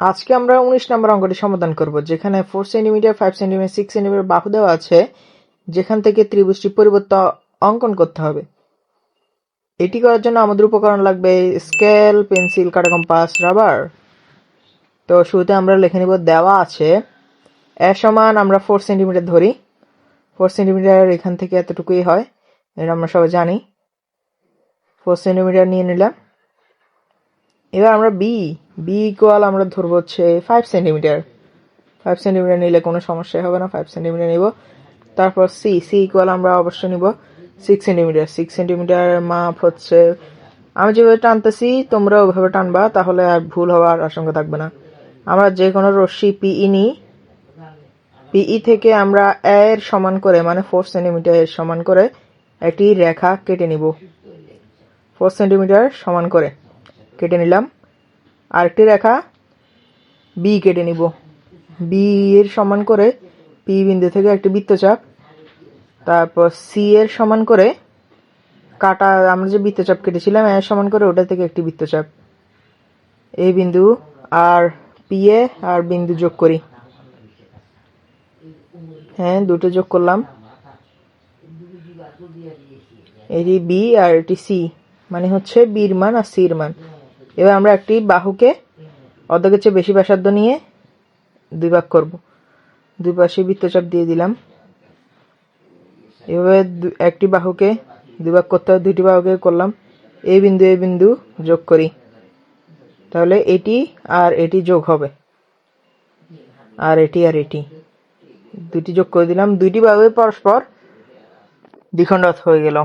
আজকে আমরা উনিশ নম্বর অঙ্কটি সমাধান করব, যেখানে four centimetre five centimetre six centimetre বাহু দেওয়া আছে, যেখান থেকে ত্রিভুজটি পরিবর্তন অঙ্কন করতে হবে। এটি করার জন্য আমাদের উপকরণ লাগবে স্কেল, পেন্সিল কাটা কম্পাস রাবার। তো শুরুতে আমরা লিখে নিব, দেওয়া আছে, এ সমান আমরা ফোর সেন্টিমিটার ধরি। ফোর সেন্টিমিটার এখান থেকে এতটুকুই হয়, এটা আমরা সবাই জানি। ফোর সেন্টিমিটার নিয়ে নিলাম। এবার আমরা বি বি ইকুয়াল আমরা ধরবো হচ্ছে ফাইভ সেন্টিমিটার ফাইভ সেন্টিমিটার নিলে কোনো সমস্যা হবে না ফাইভ সেন্টিমিটার নিব। তারপর সি সি ইকুয়াল আমরা অবশ্যই নিব সিক্স সেন্টিমিটার সিক্স সেন্টিমিটার মাপ হচ্ছে, আমি যেভাবে টানতেছি, তোমরা ওইভাবে টানবা, তাহলে আর ভুল হওয়ার আশঙ্কা থাকবে না। আমরা যে কোনো রশ্মি পিই নিই। পিই থেকে আমরা এর সমান করে মানে ফোর সেন্টিমিটার এর সমান করে, একটি রেখা কেটে নিব। ফোর সেন্টিমিটার সমান করে। কেটে নিলাম। আরেকটি রেখা বি কেটে নিব। বি এর সমান করে পি বিন্দু থেকে একটি বৃত্তচাপ। তারপর সি এর সমান করে কাটা, আমরা যে বৃত্তচাপ কেটেছিলাম, এর সমান করে ওটা থেকে একটি বৃত্তচাপ। এই বিন্দু আর পি এ আর বিন্দু যোগ করি। হ্যাঁ দুটো যোগ করলাম। এটি বি আর এটি সি মানে হচ্ছে বির মান আর সির মান। এবার আমরা একটি বাহুকে অর্ধেকের চেয়ে বেশি ব্যাসার্ধ নিয়ে দুই ভাগ করব। দুই পাশে বৃত্তচাপ দিয়ে দিলাম। এভাবে একটি বাহুকে দুই ভাগ করতে হবে, দুইটি বাহুকে করলাম। এই বিন্দু এই বিন্দু যোগ করি। তাহলে এটি আর এটি যোগ হবে। আর এটি আর এটি। দুটি যোগ করে দিলাম। দুইটি বাহু পরস্পর দ্বিখণ্ডত হয়ে গেল।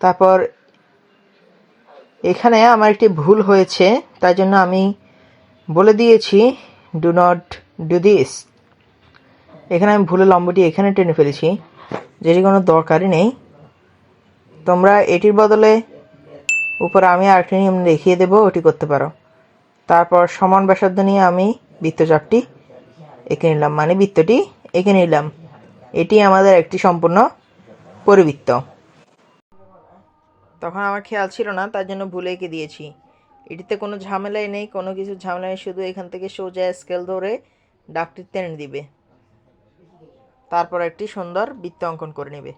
তারপর এখানে আমার একটি ভুল হয়েছে, তাই জন্য আমি বলে দিয়েছি ডু নট ডু দিস এখানে আমি ভুলে লম্বটি এখানে টেনে ফেলেছি, যেটি কোনো দরকারই নেই। তোমরা এটির বদলে উপরে আমি আরেকটি নিয়ম দেখিয়ে দেবো, ওটি করতে পারো। তারপর সমান ব্যাসার্ধ নিয়ে আমি বৃত্তচাপটি এঁকে নিলাম মানে বৃত্তটি এঁকে নিলাম। এটি আমাদের একটি সম্পূর্ণ পরিবৃত্ত। তখন আমার খেয়াল ছিল না, তার জন্য ভুলে এঁকে দিয়েছি। এটিতে কোনো ঝামেলাই নেই, কোনো কিছু ঝামেলা নেই, শুধু এখান থেকে সোজা স্কেল ধরে ডাকটি টেনে দিবে তারপর একটি সুন্দর বৃত্ত অঙ্কন করে নেবে।